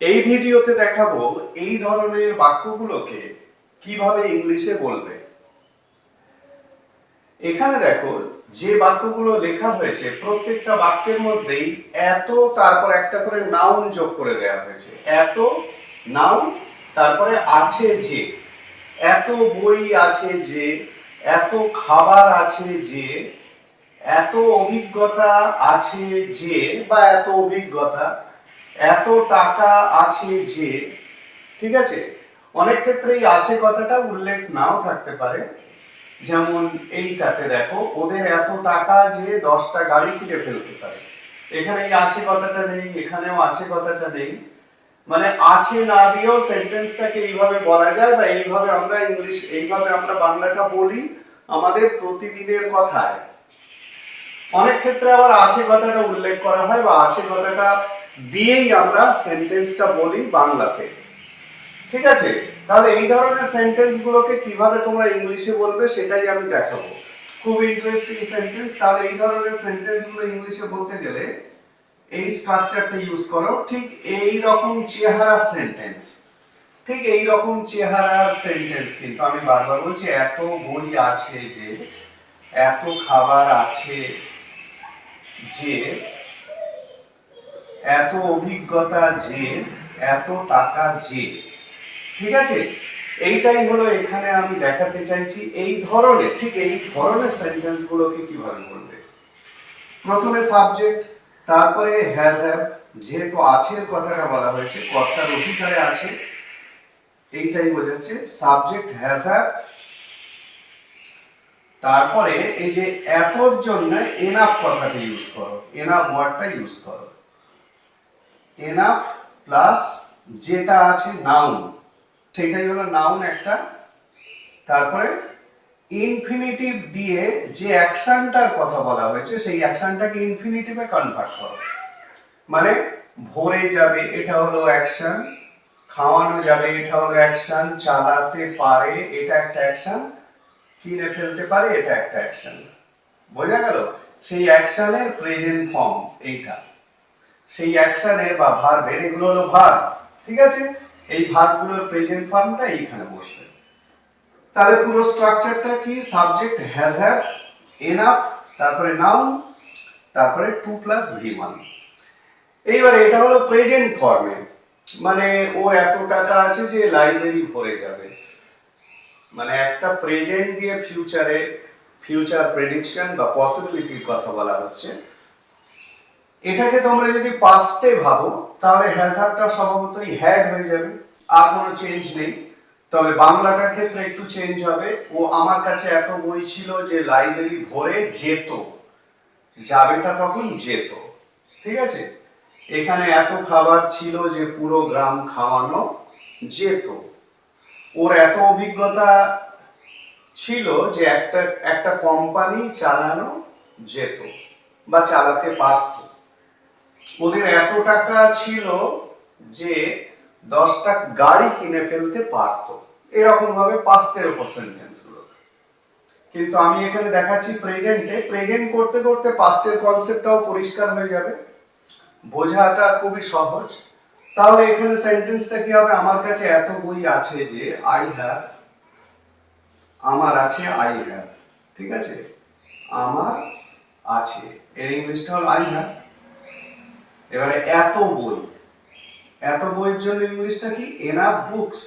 এই ভিডিওতে দেখাবো এই ধরনের বাক্যগুলোকে কীভাবে ইংলিশে বলবে। এখানে দেখো, যে বাক্যগুলো লেখা হয়েছে, প্রত্যেকটা বাক্যের মধ্যেই এত, তারপর একটা করে নাউন যোগ করে দেওয়া হয়েছে। এত নাউন তারপরে আছে যে। এত বই আছে যে, এত খাবার আছে যে, এত অভিজ্ঞতা আছে যে, বা এত অভিজ্ঞতা এত টাকা আছে যে, ঠিক আছে? অনেক ক্ষেত্রেই আছে কথাটা, উল্লেখ নাও থাকতে পারে। যেমন এইটাতে দেখো, ওদের এত টাকা যে দশটা গাড়ি কিনে ফেলতে পারে। এখানে আছে কথাটা নেই, এখানেও আছে কথাটা নেই। মানে আছে না দিয়েও সেন্টেন্সটাকে এইভাবে বলা যায় বা এইভাবে আমরা ইংলিশ, এইভাবে আমরা বাংলাটা বলি আমাদের প্রতিদিনের কথায়। অনেক ক্ষেত্রে আবার আছে কথাটা উল্লেখ করা হয় বা আছে কথাটা দিয়েই আমরা সেন্টেন্সটা বলি বাংলাতে। ঠিক আছে? তাহলে এই ধরনের সেন্টেন্স গুলোকে কীভাবে তোমরা ইংলিশে বলবে সেটাই আমি দেখাবো। খুব ইন্টারেস্টিং সেন্টেন্স তাহলে এই ধরনের সেন্টেন্সগুলো ইংলিশে বলতে গেলে এই স্ট্রাকচারটা ইউজ করো। ঠিক এই রকম চেহারা সেন্টেন্স ঠিক এই রকম চেহারার সেন্টেন্স কিন্তু আমি বারবার বলছি, এত বই আছে যে, এত খাবার আছে যে এত অভিজ্ঞতা যে, এত টাকা যে। ঠিক আছে? এইটাই হলো এখানে আমি দেখাতে চাইছি এই ধরনের, ঠিক এই ধরনের সেন্টেন্স গুলোকে কীভাবে বলবে। প্রথমে সাবজেক্ট তারপরে হ্যাজ হ্যাভ যেহেতু আছে কথাটা বলা হয়েছে, কর্তার অধিকারে আছে, এইটাই বোঝাচ্ছে। সাবজেক্ট হ্যাজ হ্যাভ তারপরে এই যে এতর জন্য এনাফ কথাটা ইউজ করো এনাফ ওয়ার্ডটা ইউজ করো। এনাফ প্লাস যেটা আছে নাউন সেটাই হলো নাউন একটা। তারপরে ইনফিনিটিভ দিয়ে যে অ্যাকশনটার কথা বলা হয়েছে, সেই অ্যাকশনটাকে ইনফিনিটিভে কনভার্ট করো। মানে ভরে যাবে, এটা হলো অ্যাকশন। খাওয়ানো যাবে, এটা হলো অ্যাকশন। চালাতে পারে, এটা একটা অ্যাকশন। কিনে ফেলতে পারে, এটা একটা অ্যাকশন। বোঝা গেল? সেই অ্যাকশনের প্রেজেন্ট ফর্ম এইটা। সেই অ্যাকশনের বা ভার্বের এগুলো হলো ভার্ব ঠিক আছে? এই ভার্বগুলোর প্রেজেন্ট ফর্মটা এইখানে বসবে। তাহলে পুরো স্ট্রাকচারটা কি? সাবজেক্ট হ্যাজ হ্যাভ এনাফ তারপরে নাউন তারপরে টু প্লাস ভি ওয়ান এইবার এটা হলো প্রেজেন্ট ফর্মে মানে ওর এত টাকা আছে যে লাইব্রেরি ভরে যাবে। মানে একটা প্রেজেন্ট দিয়ে ফিউচারে ফিউচার প্রেডিকশন বা পসিবিলিটির কথা বলা হচ্ছে। এটাকে তোমরা যদি পাস্টে ভাবো, তাহলে হ্যাজারটা স্বভাবতই হ্যাড হয়ে যাবে, আর কোনো চেঞ্জ নেই। তবে বাংলাটার ক্ষেত্রে একটু চেঞ্জ হবে। ও আমার কাছে এত বই ছিল যে লাইব্রেরি ভরে যেত। যাবেটা তখন যেত। ঠিক আছে? এখানে এত খাবার ছিল যে পুরো গ্রাম খাওয়ানো যেত। ওর এত অভিজ্ঞতা ছিল যে একটা একটা কোম্পানি চালানো যেত বা চালাতে পারত। ওদের এত টাকা ছিল যে দশটা গাড়ি কিনে ফেলতে পারত। এরকম ভাবে পাস্টের উপর সেন্টেন্সগুলো। কিন্তু আমি এখানে দেখাচ্ছি প্রেজেন্টে প্রেজেন্ট করতে করতে পাস্টের কনসেপ্টটাও পরিষ্কার হয়ে যাবে। বোঝাটা খুবই সহজ। তাহলে এখানে সেন্টেন্সটা কি হবে? আমার কাছে এত বই আছে যে আই হ্যাভ আমার আছে আই হ্যাভ ঠিক আছে? আমার আছে। এর ইংলিশটা হল আই হ্যাভ এবারে এত বই, এত বইয়ের জন্য ইংলিশটা কি? Enough books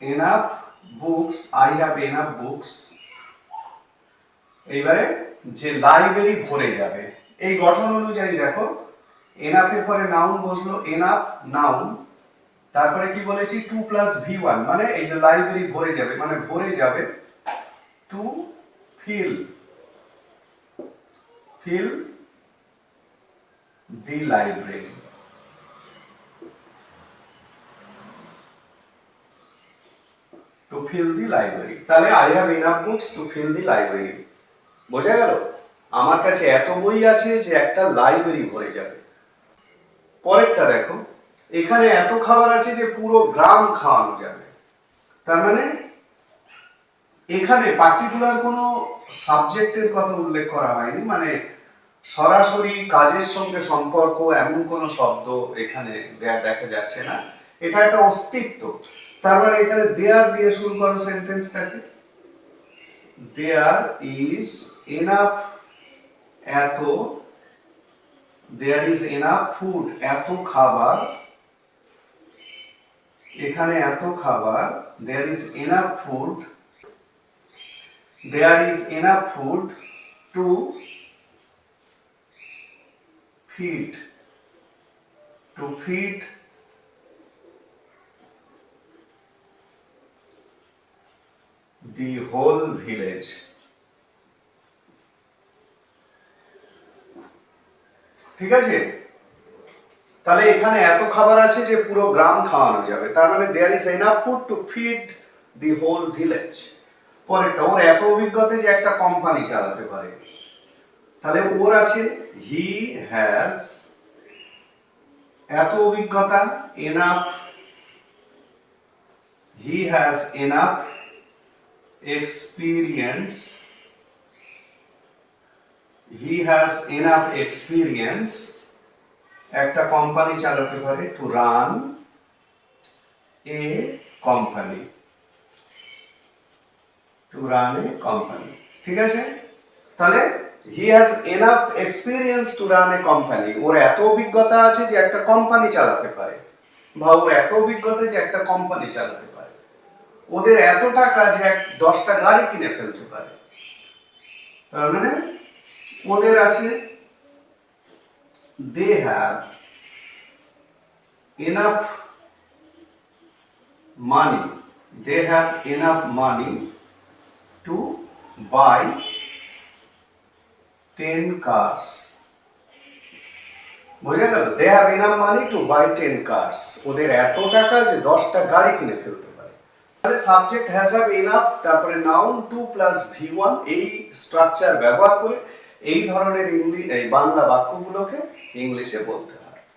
enough books I have enough books এইবারে যে লাইব্রেরি ভরে যাবে, এই গঠন অনুযায়ী দেখো এনাফের পরে নাউন বসল এনাফ নাউন তারপরে কি বলেছি? টু প্লাস ভি ওয়ান মানে এই যে লাইব্রেরি ভরে যাবে মানে ভরে যাবে to fill fill the library. To fill the library তাহলে I have enough books to fill the library বোঝা গেল? আমার কাছে এত বই আছে যে একটা লাইব্রেরি ভরে যাবে। পরেরটা দেখো। এখানে এত খাবার আছে যে পুরো গ্রাম খাওয়ানো যাবে। তার মানে এখানে পার্টিকুলার কোনো সাবজেক্টের কথা উল্লেখ করা হয়নি। মানে সরাসরি কাজের সঙ্গে সম্পর্ক এমন কোনো শব্দ এখানে দেখা যাচ্ছে না। এটা একটা অস্তিত্ব। তার মানে এখানে দেয়ার দিয়ে শুরু করো সেন্টেন্সটাকে দেয়ার ইজ এনাফ এত দেয়ার ইজ এনাফ ফুড এত খাবার, এখানে এত খাবার there is enough food there is enough food to feed to feed the whole village. ঠিক আছে? তাহলে এখানে এত খাবার আছে যে পুরো গ্রাম খাওয়ানো যাবে। তার মানে there is enough food to feed the whole village পরেরটা, ওর এত অভিজ্ঞতা যে একটা কোম্পানি চালাতে পারে। তাহলে ওর আছে হি হ্যাজ এত অভিজ্ঞতা enough he has enough experience he has enough experience একটা কোম্পানি চালাতে পারে to run a company to run a company ঠিক আছে? তাহলে he has enough experience to run a company ওর এত অভিজ্ঞতা আছে যে একটা কোম্পানি চালাতে পারে। বা ওর এত অভিজ্ঞতা যে একটা কোম্পানি চালাতে পারে। ওদের এত টাকা যে এক দশটা গাড়ি কিনে ফেলতে পারে। তার মানে ওদের আছে they have enough money they have enough money to buy ten cars বোঝা গেল they have enough money to buy ten cars ওদের এত টাকা যে দশটা গাড়ি কিনে ফেলতে পারে। তাহলে সাবজেক্ট হ্যাজ হ্যাভ ইনাফ তারপরে noun to plus V one এই স্ট্রাকচার ব্যবহার করে এই ধরনের ইংলিশ এই বাংলা বাক্যগুলোকে ইংলিশে বলতে